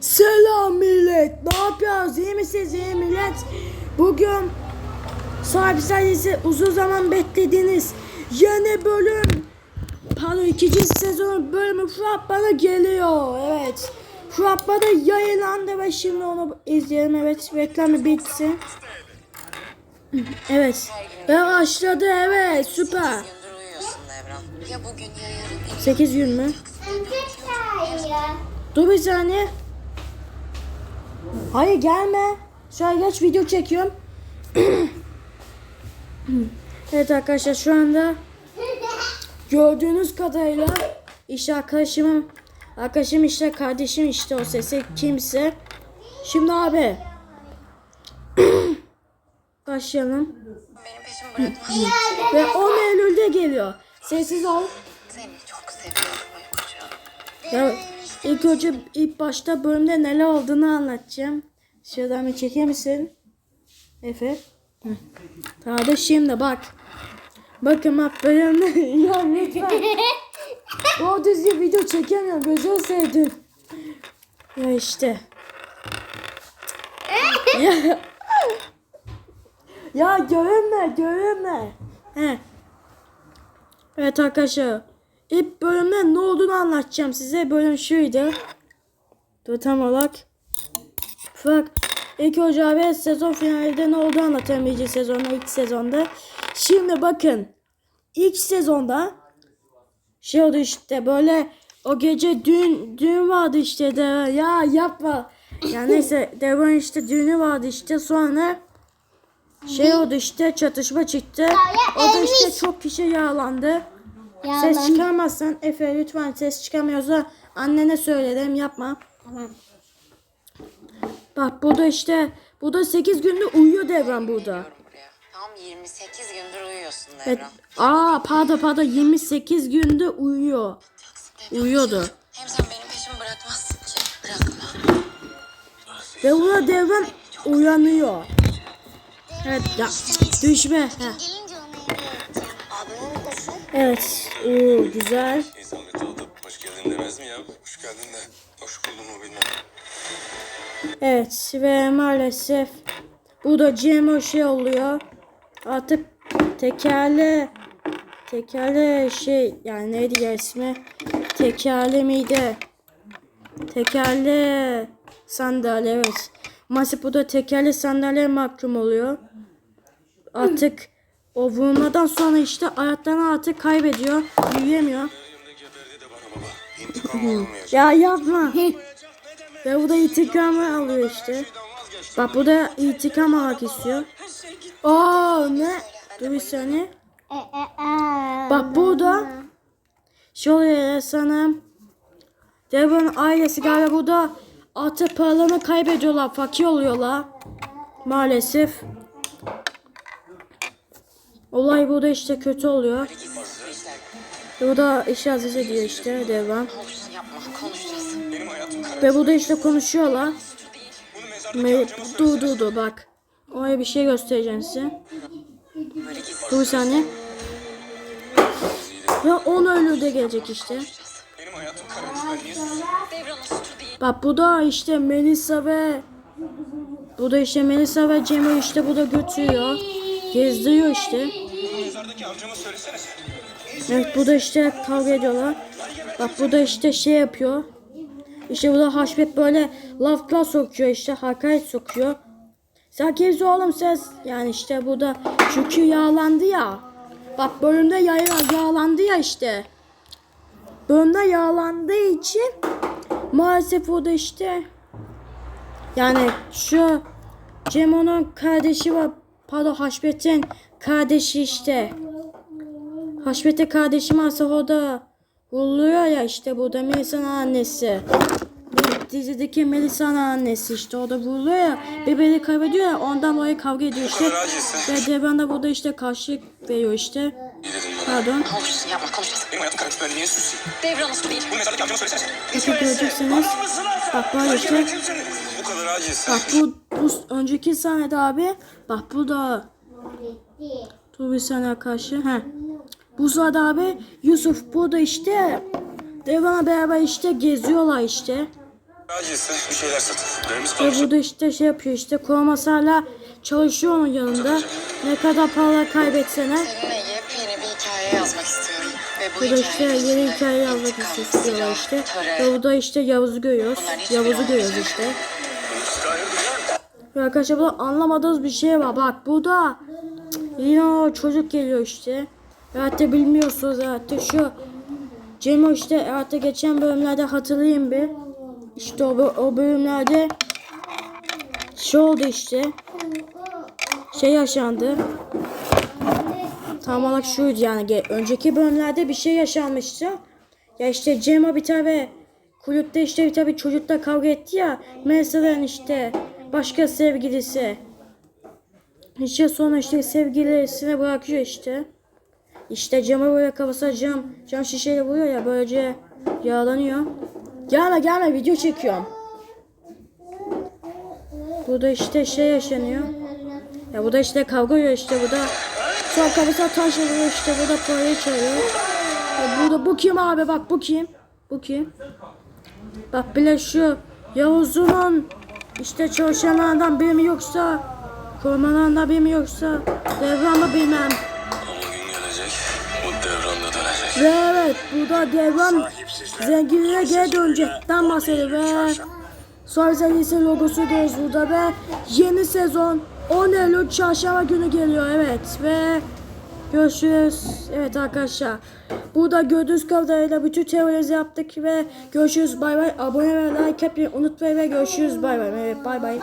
Selam millet. Ne yapıyoruz? İyi misiniz? İyi millet. Bugün sahibi sayısı uzun zaman beklediğiniz yeni bölüm pardon ikinci sezon bölümü bana geliyor. Evet. Bana yayınlandı ve şimdi onu izleyelim. Evet reklamı bitsin. Evet. Ve başladı evet süper. gündür uyuyorsun Devran. Ya bugün ya yarın 8 gün mü? Dur bir saniye. Hayır gelme. Şu an geç video çekiyorum. evet arkadaşlar şu anda gördüğünüz kadarıyla işte arkadaşımın arkadaşım işte kardeşim işte o sesi kimse. Şimdi abi başlayalım. benim peşimi bırakmaz. Ve 10 Eylül'de geliyor. Sessiz ol. Seni çok seviyorum. Ya ilk önce ilk başta bölümde neler olduğunu anlatacağım. Şuradan bir çeker misin? Efe. Hı. Da şimdi bak. Bakın bak bölümde ya lütfen. O düzgün video çekemiyorum. Gözünü sevdim. Ya işte. ya. ya görünme görünme. He. Evet arkadaşlar. İlk bölümde ne olduğunu anlatacağım size. Bölüm şuydu. Dur tam olarak. Bak ilk önce abi sezon finalinde ne olduğunu anlatacağım ikinci sezonda ilk sezonda. Şimdi bakın. ilk sezonda şey oldu işte böyle o gece düğün, düğün vardı işte de ya yapma. Ya neyse Devon işte düğünü vardı işte sonra şey oldu işte çatışma çıktı. O da işte çok kişi yaralandı. Ses çıkarmazsan Efe lütfen ses çıkamıyorsa annene söyledim yapma. Tamam. Bak burada işte burada 8 günde uyuyor Devran burada. Tam 28 gündür uyuyorsun Evet. Devran. Aa pardon pardon 28 günde uyuyor. Uyuyordu. Hem sen benim peşimi bırakmazsın ki. Bırakma. Ve burada Devran uyanıyor. Evet ya düşme. Heh. Evet oo, güzel. İnsan bir alıp hoş geldin demez mi ya? Hoş geldin de. Hoş buldum mu bilmem. Evet ve maalesef bu da GMO şey oluyor. Artık tekerle tekerle şey yani neydi ya ismi? Tekerle miydi? Tekerle sandalye evet. Maalesef bu da tekerle sandalye mahkum oluyor. Artık o vurmadan sonra işte hayatlarını artık kaybediyor. Büyüyemiyor. Ya yapma. Ve bu da intikamı alıyor işte. Bak bu da intikam almak istiyor. Aa ne? Dur bir saniye. Bak burada şey oluyor sana. Devon ailesi galiba burada atı paralarını kaybediyorlar. Fakir oluyorlar. Maalesef. Olay burada işte kötü oluyor. Burada iş aziz ediyor işte Devon. Olsun yapma konuşacağız. Benim hayatım kara. Ve burada işte konuşuyorlar. Me dur dur dur bak. Oraya bir şey göstereceğim size. Dur bir saniye. Ve 10 Eylül'de gelecek işte. Bak bu da işte Melisa ve bu da işte Melisa ve Cem'i işte bu da götürüyor. Gezdiriyor işte. Evet bu da işte kavga ediyorlar. Bak bu da işte şey yapıyor. İşte bu da Haşmet böyle laflar sokuyor işte hakaret sokuyor. Sen kimsin oğlum ses? Yani işte bu da çünkü yağlandı ya. Bak bölümde yağ, yağlandı ya işte. Bölümde yağlandığı için maalesef o da işte yani şu Cemo'nun kardeşi var. Pardon Haşmet'in kardeşi işte. Haşmet'e kardeşim varsa o da vuruluyor ya işte burada Melisa'nın annesi. Bu dizideki Melisa'nın annesi işte o da vuruluyor ya. Bebeği kaybediyor ya ondan dolayı kavga ediyor işte. Ve Devran da burada işte karşılık veriyor işte. Pardon. Olsun yapma konuşacağız. Benim hayatım kararmış. Ben niye susayım? Devran'ın suçu değil. Bunu mezardaki amcama söylesene sen. Peki göreceksiniz. Bak böyle işte. Kadar acilsin. Bak bu, bu önceki sahnede abi. Bak bu da. Dur bir saniye karşı. He. Bu sırada abi Yusuf burada işte. Devran'la beraber işte geziyorlar işte. Acilse bir şeyler satın. Ve burada işte şey yapıyor işte koruması hala çalışıyor onun yanında. Ne kadar para kaybetsene. Seninle yepyeni bir hikaye yazmak istiyorum. Ve bu Burada işte yeni hikaye yazmak istiyorlar işte. Ve burada işte Yavuz'u görüyoruz. Yavuz'u görüyoruz işte. Arkadaşlar burada anlamadığınız bir şey var. Bak cık, yine o çocuk geliyor işte. Hatta bilmiyorsunuz hatta şu Cemo işte hatta geçen bölümlerde hatırlayayım bir. İşte o, o bölümlerde şey oldu işte. Şey yaşandı. Tam olarak şuydu yani. Önceki bölümlerde bir şey yaşanmıştı. Ya işte Cema bir tabi kulüpte işte bir tabi çocukla kavga etti ya. Melisa'nın işte başka sevgilisi. İşte sonra işte sevgilisine bırakıyor işte. İşte Cem'e böyle kafasına cam, cam şişeyle vuruyor ya böylece yağlanıyor. Gelme gelme video çekiyorum. Burada işte şey yaşanıyor. Ya bu da işte kavga oluyor işte bu da. Sonra kafasına taş vuruyor işte bu da parayı çalıyor. Ya burada bu kim abi bak bu kim? Bu kim? Bak bile şu Yavuz'un işte çalışanlardan biri mi yoksa korumalarından biri mi yoksa devran mı bilmem. Ama gün gelecek. Bu devran da dönecek. Ve evet burada devran zenginliğe geri dönecekten bahsediyor ve sonra zenginsin logosu görüyoruz burada ve yeni sezon 10 Eylül çarşamba günü geliyor evet ve görüşürüz. Evet arkadaşlar. Burada gördüğünüz kadarıyla bütün teorilerimizi yaptık ve görüşürüz. Bay bay. Abone ve like yapmayı unutmayın ve görüşürüz. Bay bay. Evet bay bay